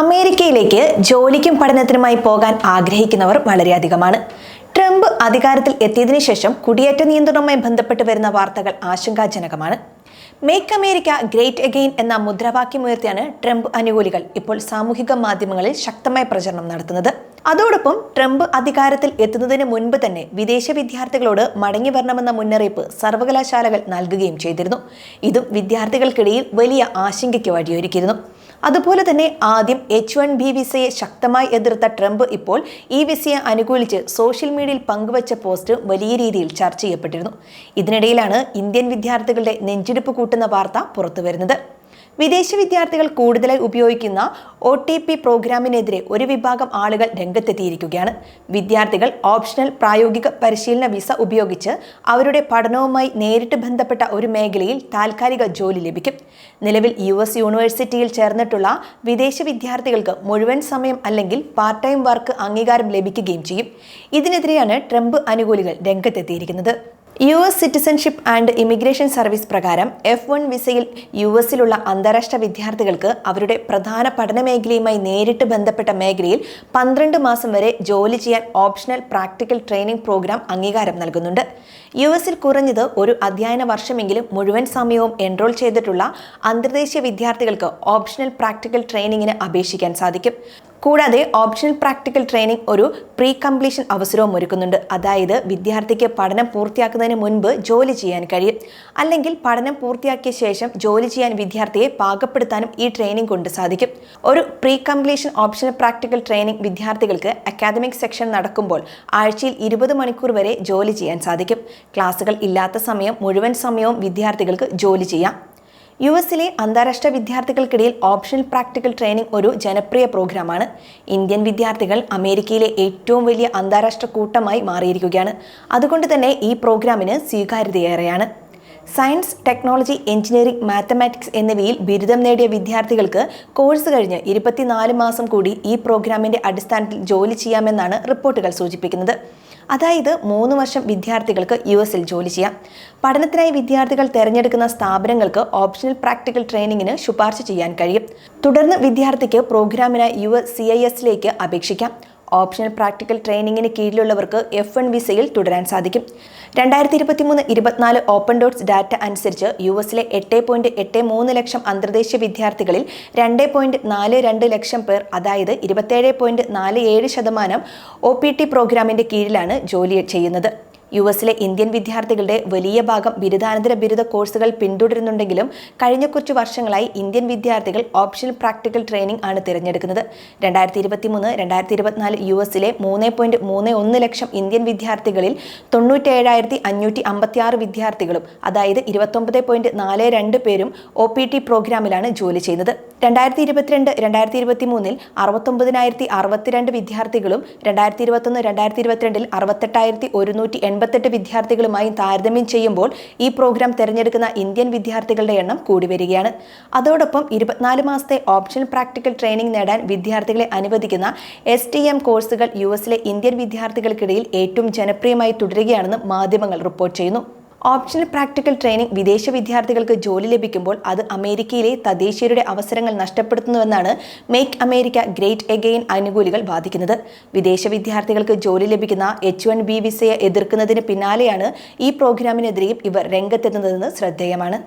അമേരിക്കയിലേക്ക് ജോലിക്കും പഠനത്തിനുമായി പോകാൻ ആഗ്രഹിക്കുന്നവർ വളരെയധികമാണ്. ട്രംപ് അധികാരത്തിൽ എത്തിയതിനു ശേഷം കുടിയേറ്റ നിയന്ത്രണവുമായി ബന്ധപ്പെട്ട് വരുന്ന വാർത്തകൾ ആശങ്കാജനകമാണ്. മേക്ക് അമേരിക്ക ഗ്രേറ്റ് അഗെയിൻ എന്ന മുദ്രാവാക്യമുയർത്തിയാണ് ട്രംപ് അനുകൂലികൾ ഇപ്പോൾ സാമൂഹിക മാധ്യമങ്ങളിൽ ശക്തമായ പ്രചരണം നടത്തുന്നത്. അതോടൊപ്പം ട്രംപ് അധികാരത്തിൽ എത്തുന്നതിന് മുൻപ് തന്നെ വിദേശ വിദ്യാർത്ഥികളോട് മടങ്ങി വരണമെന്ന മുന്നറിയിപ്പ് സർവകലാശാലകൾ നൽകുകയും ചെയ്തിരുന്നു. ഇതും വിദ്യാർത്ഥികൾക്കിടയിൽ വലിയ ആശങ്കയ്ക്ക് വഴിയൊരുക്കിയിരുന്നു. അതുപോലെ തന്നെ ആദ്യം എച്ച് വൺ ബി വിസയെ ശക്തമായി എതിർത്ത ട്രംപ് ഇപ്പോൾ ഈ വിസയെ അനുകൂലിച്ച് സോഷ്യൽ മീഡിയയിൽ പങ്കുവച്ച പോസ്റ്റ് വലിയ രീതിയിൽ ചർച്ച ചെയ്യപ്പെട്ടിരുന്നു. ഇതിനിടയിലാണ് ഇന്ത്യൻ വിദ്യാർത്ഥികളുടെ നെഞ്ചിടിപ്പ് കൂട്ടുന്ന വാർത്ത പുറത്തുവരുന്നത്. വിദേശ വിദ്യാർത്ഥികൾ കൂടുതലായി ഉപയോഗിക്കുന്ന ഒ ടി പി പ്രോഗ്രാമിനെതിരെ ഒരു വിഭാഗം ആളുകൾ രംഗത്തെത്തിയിരിക്കുകയാണ്. വിദ്യാർത്ഥികൾ ഓപ്ഷണൽ പ്രായോഗിക പരിശീലന വിസ ഉപയോഗിച്ച് അവരുടെ പഠനവുമായി നേരിട്ട് ബന്ധപ്പെട്ട ഒരു മേഖലയിൽ താൽക്കാലിക ജോലി ലഭിക്കും. നിലവിൽ യു എസ് യൂണിവേഴ്സിറ്റിയിൽ ചേർന്നിട്ടുള്ള വിദേശ വിദ്യാർത്ഥികൾക്ക് മുഴുവൻ സമയം അല്ലെങ്കിൽ പാർട്ട് ടൈം വർക്ക് അംഗീകാരം ലഭിക്കുകയും ചെയ്യും. ഇതിനെതിരെയാണ് ട്രംപ് അനുകൂലികൾ രംഗത്തെത്തിയിരിക്കുന്നത്. U S citizenship and immigration service പ്രകാരം എഫ് വൺ വിസയിൽ യു എസിലുള്ള അന്താരാഷ്ട്ര വിദ്യാർത്ഥികൾക്ക് അവരുടെ പ്രധാന പഠന മേഖലയുമായി നേരിട്ട് ബന്ധപ്പെട്ട മേഖലയിൽ പന്ത്രണ്ട് മാസം വരെ ജോലി ചെയ്യാൻ ഓപ്ഷണൽ പ്രാക്ടിക്കൽ ട്രെയിനിംഗ് പ്രോഗ്രാം അംഗീകാരം നൽകുന്നുണ്ട്. യു എസിൽ കുറഞ്ഞത് ഒരു അധ്യയന വർഷമെങ്കിലും മുഴുവൻ സമയവും എൻറോൾ ചെയ്തിട്ടുള്ള അന്തർദേശീയ വിദ്യാർത്ഥികൾക്ക് ഓപ്ഷണൽ പ്രാക്ടിക്കൽ ട്രെയിനിങ്ങിന് അപേക്ഷിക്കാൻ സാധിക്കും. കൂടാതെ ഓപ്ഷണൽ പ്രാക്ടിക്കൽ ട്രെയിനിങ് ഒരു പ്രീ കംപ്ലീഷൻ അവസരവും ഒരുക്കുന്നുണ്ട്. അതായത് വിദ്യാർത്ഥിക്ക് പഠനം പൂർത്തിയാക്കുന്നതിന് മുൻപ് ജോലി ചെയ്യാൻ കഴിയും. അല്ലെങ്കിൽ പഠനം പൂർത്തിയാക്കിയ ശേഷം ജോലി ചെയ്യാൻ വിദ്യാർത്ഥിയെ പാകപ്പെടുത്താനും ഈ ട്രെയിനിങ് കൊണ്ട് സാധിക്കും. ഒരു pre completion optional practical training വിദ്യാർത്ഥികൾക്ക് അക്കാദമിക് സെക്ഷൻ നടക്കുമ്പോൾ ആഴ്ചയിൽ ഇരുപത് മണിക്കൂർ വരെ ജോലി ചെയ്യാൻ സാധിക്കും. ക്ലാസുകൾ ഇല്ലാത്ത സമയം മുഴുവൻ സമയവും വിദ്യാർത്ഥികൾക്ക് ജോലി ചെയ്യാം. യു എസിലെ അന്താരാഷ്ട്ര വിദ്യാർത്ഥികൾക്കിടയിൽ ഓപ്ഷണൽ പ്രാക്ടിക്കൽ ട്രെയിനിംഗ് ഒരു ജനപ്രിയ പ്രോഗ്രാമാണ്. ഇന്ത്യൻ വിദ്യാർത്ഥികൾ അമേരിക്കയിലെ ഏറ്റവും വലിയ അന്താരാഷ്ട്ര കൂട്ടമായി മാറിയിരിക്കുകയാണ്. അതുകൊണ്ട് തന്നെ ഈ പ്രോഗ്രാമിന് സ്വീകാര്യതയേറെയാണ്. സയൻസ് ടെക്നോളജി എഞ്ചിനീയറിംഗ് മാത്തമാറ്റിക്സ് എന്നിവയിൽ ബിരുദം നേടിയ വിദ്യാർത്ഥികൾക്ക് കോഴ്സ് കഴിഞ്ഞ് ഇരുപത്തിനാല് മാസം കൂടി ഈ പ്രോഗ്രാമിന്റെ അടിസ്ഥാനത്തിൽ ജോലി ചെയ്യാമെന്നാണ് റിപ്പോർട്ടുകൾ സൂചിപ്പിക്കുന്നത്. അതായത് മൂന്ന് വർഷം വിദ്യാർത്ഥികൾക്ക് യു എസിൽ ജോലി ചെയ്യാം. പഠനത്തിനായി വിദ്യാർത്ഥികൾ തിരഞ്ഞെടുക്കുന്ന സ്ഥാപനങ്ങൾക്ക് ഓപ്ഷണൽ പ്രാക്ടിക്കൽ ട്രെയിനിങ്ങിന് ശുപാർശ ചെയ്യാൻ കഴിയും. തുടർന്ന് വിദ്യാർത്ഥിക്ക് പ്രോഗ്രാമിനായി യു എസ് സി ഐ എസിലേക്ക് അപേക്ഷിക്കാം. ഓപ്ഷണൽ പ്രാക്ടിക്കൽ ട്രെയിനിങ്ങിന് കീഴിലുള്ളവർക്ക് എഫ് വൺ വിസയിൽ തുടരാൻ സാധിക്കും. രണ്ടായിരത്തി ഇരുപത്തി മൂന്ന് ഇരുപത്തിനാല് ഓപ്പൺ ഡോട്ട്സ് ഡാറ്റ അനുസരിച്ച് യു എസിലെ എട്ട് പോയിന്റ് എട്ട് മൂന്ന് ലക്ഷം അന്തർദേശീയ വിദ്യാർത്ഥികളിൽ രണ്ട് പോയിന്റ് നാല് രണ്ട് ലക്ഷം പേർ അതായത് ഇരുപത്തേഴ് പോയിന്റ് നാല് ഏഴ് ശതമാനം ഒ പി ടി പ്രോഗ്രാമിന്റെ കീഴിലാണ് ജോലി ചെയ്യുന്നത്. യു എസിലെ ഇന്ത്യൻ വിദ്യാർത്ഥികളുടെ വലിയ ഭാഗം ബിരുദാനന്തര ബിരുദ കോഴ്സുകൾ പിന്തുടരുന്നുണ്ടെങ്കിലും കഴിഞ്ഞ കുറച്ച് വർഷങ്ങളായി ഇന്ത്യൻ വിദ്യാർത്ഥികൾ ഓപ്ഷണൽ പ്രാക്ടിക്കൽ ട്രെയിനിംഗ് ആണ് തിരഞ്ഞെടുക്കുന്നത്. രണ്ടായിരത്തി ഇരുപത്തി മൂന്ന് രണ്ടായിരത്തി ഇരുപത്തിനാല് യു എസിലെ മൂന്ന് പോയിന്റ് മൂന്ന് ഒന്ന് ലക്ഷം ഇന്ത്യൻ വിദ്യാർത്ഥികളിൽ തൊണ്ണൂറ്റേഴായിരത്തി അഞ്ഞൂറ്റി അമ്പത്തി ആറ് വിദ്യാർത്ഥികളും അതായത് ഇരുപത്തൊമ്പത് പോയിന്റ് നാല് രണ്ട് പേരും ഒ പി ടി പ്രോഗ്രാമിലാണ് ജോലി ചെയ്യുന്നത്. രണ്ടായിരത്തി ഇരുപത്തിരണ്ട് രണ്ടായിരത്തി ഇരുപത്തി മൂന്നിൽ അറുപത്തൊമ്പതിനായിരത്തി അറുപത്തിരണ്ട് വിദ്യാർത്ഥികളും രണ്ടായിരത്തി ഇരുപത്തൊന്ന് രണ്ടായിരത്തി ഇരുപത്തിരണ്ടിൽ അറുപത്തെട്ടായിരത്തി ഒരുന്നൂറ്റി എൺപത്തെട്ട് വിദ്യാർത്ഥികളുമായി താരതമ്യം ചെയ്യുമ്പോൾ ഈ പ്രോഗ്രാം തിരഞ്ഞെടുക്കുന്ന ഇന്ത്യൻ വിദ്യാർത്ഥികളുടെ എണ്ണം കൂടി വരികയാണ്. അതോടൊപ്പം ഇരുപത്തിനാല് മാസത്തെ ഓപ്ഷണൽ പ്രാക്ടിക്കൽ ട്രെയിനിംഗ് നേടാൻ വിദ്യാർത്ഥികളെ അനുവദിക്കുന്ന എസ് ടി എം കോഴ്സുകൾ യു എസിലെ ഇന്ത്യൻ വിദ്യാർത്ഥികൾക്കിടയിൽ ഏറ്റവും ജനപ്രിയമായി തുടരുകയാണെന്ന് മാധ്യമങ്ങൾ റിപ്പോർട്ട് ചെയ്യുന്നു. ഓപ്ഷണൽ പ്രാക്ടിക്കൽ ട്രെയിനിംഗ് വിദേശ വിദ്യാർത്ഥികൾക്ക് ജോലി ലഭിക്കുമ്പോൾ അത് അമേരിക്കയിലെ തദ്ദേശീയരുടെ അവസരങ്ങൾ നഷ്ടപ്പെടുത്തുന്നുവെന്നാണ് മേക്ക് അമേരിക്ക ഗ്രേറ്റ് എഗെയിൻ അനുകൂലികൾ വാദിക്കുന്നത്. വിദേശ വിദ്യാർത്ഥികൾക്ക് ജോലി ലഭിക്കുന്ന എച്ച് വൺ ബി വിസയെ എതിർക്കുന്നതിന് പിന്നാലെയാണ് ഈ പ്രോഗ്രാമിനെതിരെയും ഇവർ രംഗത്തെത്തുന്നതെന്ന് ശ്രദ്ധേയമാണ്.